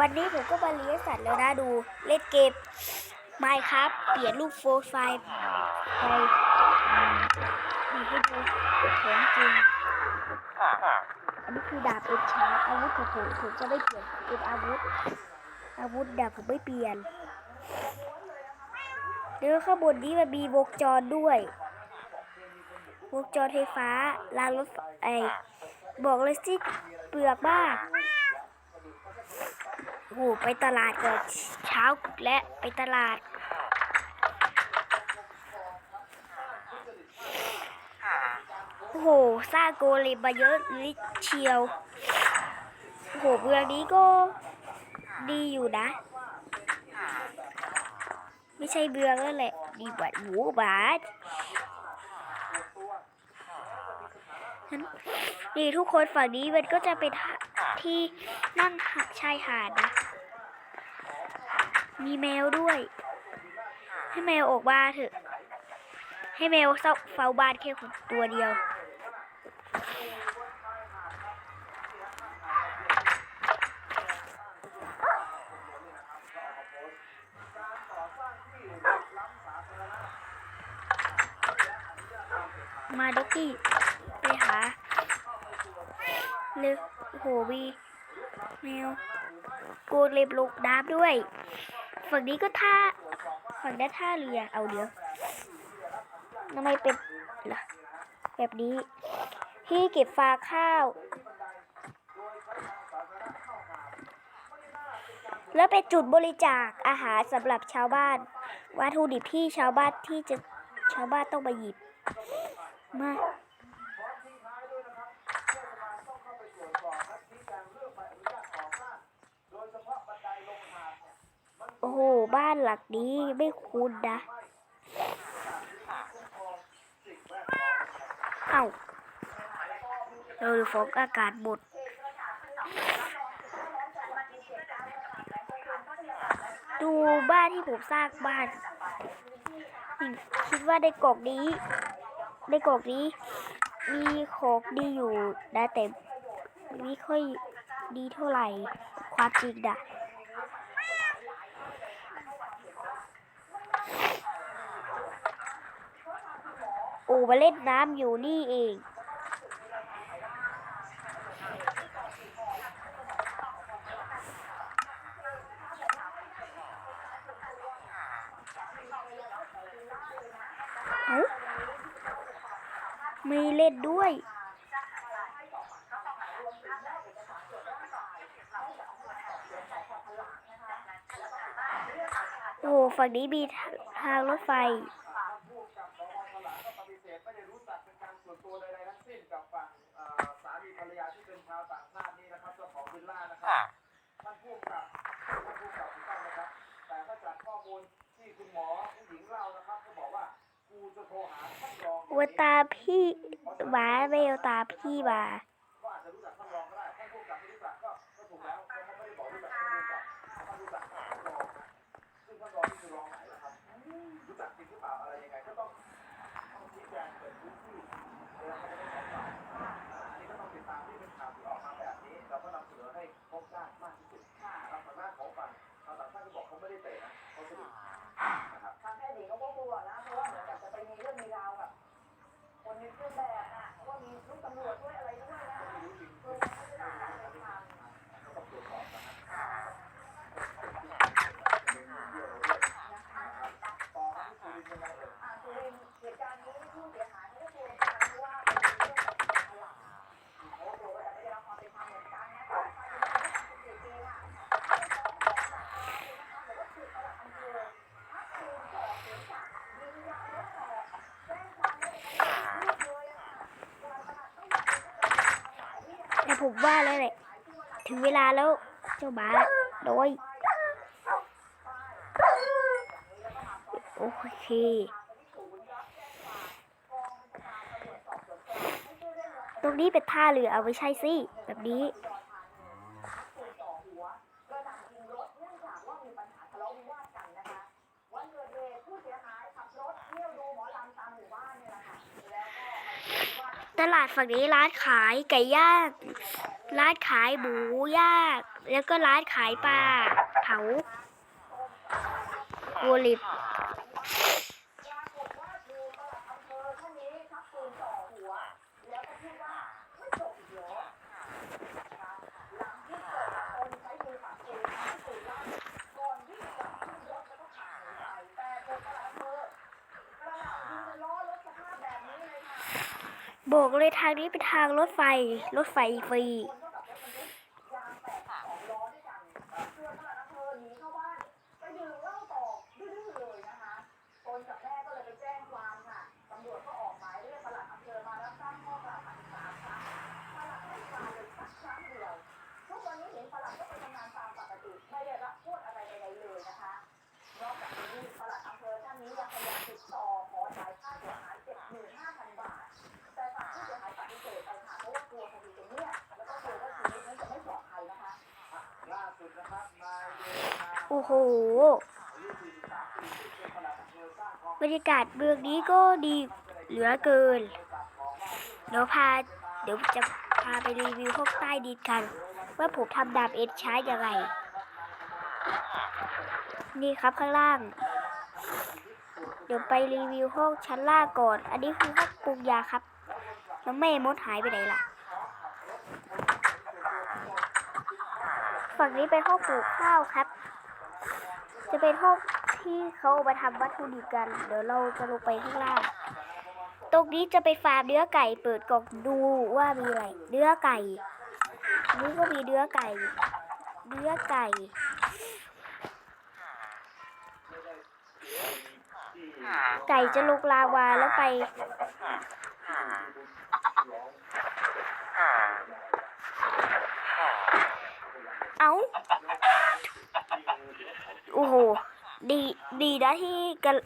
วันนี้ผมก็มาเลี้ยงสัตว์แล้วนะดูเล่นเกมไมครับเปลี่ยนรูปโฟล์ไฟล์ไปนี่ให้ดูของจริงอันนี้คือดาบเป็นชาร์อาวุธของผมผมจะไม่เปลี่ยนเป็นอาวุธ อาวุธดาบผมไม่เปลี่ยนแล้วข้างบนนี้มันมีวงจรด้วยวงจรไฟฟ้ารางรถไฟไอบอกเลยสิเปลือกมาก โอ้โหไปตลาดก่อนเช้าและไปตลาด โอ้โหสร้าโกเลมมาเยอะลิเชียว โอ้โหเมืองนี้ก็ดีอยู่นะ ไม่ใช่เมืองแล้วแหละ ดีกว่าหมูบาทฉันนี่ทุกคนฝั่งนี้มันก็จะเป็นที่นั่งชายหาดนะ มีแมวด้วย ให้แมวออกมาเถอะ ให้แมวเฝ้าบ้านแค่คนตัวเดียวมาด็อกกี้ไปหาเร็วโอ้โหวีแมวโกเล็บลงน้ำด้วย ฝั่งนี้ก็ท่า ฝั่งด้านท่าเรือ เอาเดี๋ยวทำไมเป็นล่ะแบบนี้ ที่เก็บฟาข้าว แล้วเป็นจุดบริจาคอาหารสำหรับชาวบ้านวัตถุดิบที่ชาวบ้านที่จะชาวบ้านต้องมาหยิบมา อ้โห บ้านหลักนี้ไม่คุ้นนะเอ้าเราฟอกอากาศหมดดูบ้านที่ผมสร้างบ้านคิดว่าในกล่องนี้ ในกล่องนี้ มีของดีอยู่นะแต่ไม่ค่อยดีเท่าไหร่ความจริงนะ โอ้มาเล่นน้ำอยู่นี่เองเอ้ามีเล่นด้วย โอ้ ฝั่งนี้มีทางรถไฟ วิลล่านะครับท่านพูดกับท่านพูดกับถูกต้องนะครับ แต่ถ้าจากข้อมูลที่คุณหมอผู้หญิงเล่านะครับก็บอกว่ากูจะโทรหาท่านรองว่าตาพี่หมาแมวตาพี่มาก็อาจจะรู้จักท่านรองก็ได้ท่านพูดกับไม่รู้จักก็ก็ถูกแล้วเพราะเขาไม่ได้บอกรู้จักท่านรู้จักท่านรู้จักท่านรองซึ่งท่านรองนี่คือรองไหนนะครับรู้จักจริงหรือเปล่าอะไรยังไงก็ต้องต้องชี้แจงเปิดพื้นที่เวลาเขาจะ คนในเครื่องแบบน่ะเพราะว่ามีลูกตำรวจด้วยอะไรด้วยนะคือเขาจะต้องการไปทำอ่าสุรินทร์เหตุการณ์นี้ผู้เสียหายไม่ได้กลัวกันเพราะว่าเป็นเรื่องของการหลักเขากลัวว่าจะไม่ได้รับความเป็นธรรมเหมือนกันนะคะสี่ปีค่ะไม่ฟ้องขอศาลนะคะหรือว่าถูกประหลัดอำเภอพักภูมิต่อเสียงจากยิงยางรถต่อแจ้งความได้ลูกเลยอะค่ะประหลัดต้องมาเป็นผู้ต้องหาที่ แต่ ผมว่าแล้วแหละ ถึงเวลาแล้วเจ้าหมาโดยโอเคตรงนี้เป็นท่าเรือเอาไปใช่สิแบบนี้ ตลาดฝั่งนี้ร้านขายไก่ย่างร้านขายหมูย่างแล้วก็ร้านขายปลาเผาโวลิป ปรากฏว่าถูกปลัดอำเภอท่านนี้ชักปืนจ่อหัว แล้วก็พูดว่าไม่จบอีกเหรอนะคะหลังที่เกิดตนใช้มือปัดปืนให้ปืนลั่นก่อนวิ่งกลับขึ้นรถแล้วก็ขับหนีไปแต่ถูกปลัดอำเภอกระหน่ำยิงล้อรถสภาพแบบนี้เลยค่ะ บอกเลยทางนี้เป็นทางรถไฟ รถไฟฟรี ทุกวันนปลัดอำเภอหนีเข้านไปดื่มเามบรรยากาศเมืองนี้ก็ดีเหลือเกิน เดี๋ยวพา เดี๋ยวจะพาไปรีวิวห้องใต้ดินกัน ว่าผมทำดาบเอ็นใช้ยังไง นี่ครับข้างล่าง เดี๋ยวไปรีวิวห้องชั้นล่างก่อน อันนี้คือห้องปรุงยาครับ แล้วแม่มดหายไปไหนล่ะฝั่งนี้เป็นห้องปลูกข้าวครับ จะเป็นห้องที่เขาเอามาทำวัตถุดิบกัน เดี๋ยวเราจะลงไปข้างล่าง ตรงนี้จะเป็นฟาร์มเนื้อไก่ เปิดกล่องดูว่ามีอะไร เนื้อไก่ นี่ก็มีเนื้อไก่ เนื้อไก่ ไก่จะลงลาวาแล้วไปเอาโอ้โห ดีดีนะที่กัน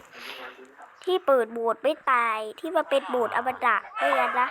ที่เปิดโบสถ์ไม่ตายที่มาเป็นโบสถ์อมตะไม่งั้นนะ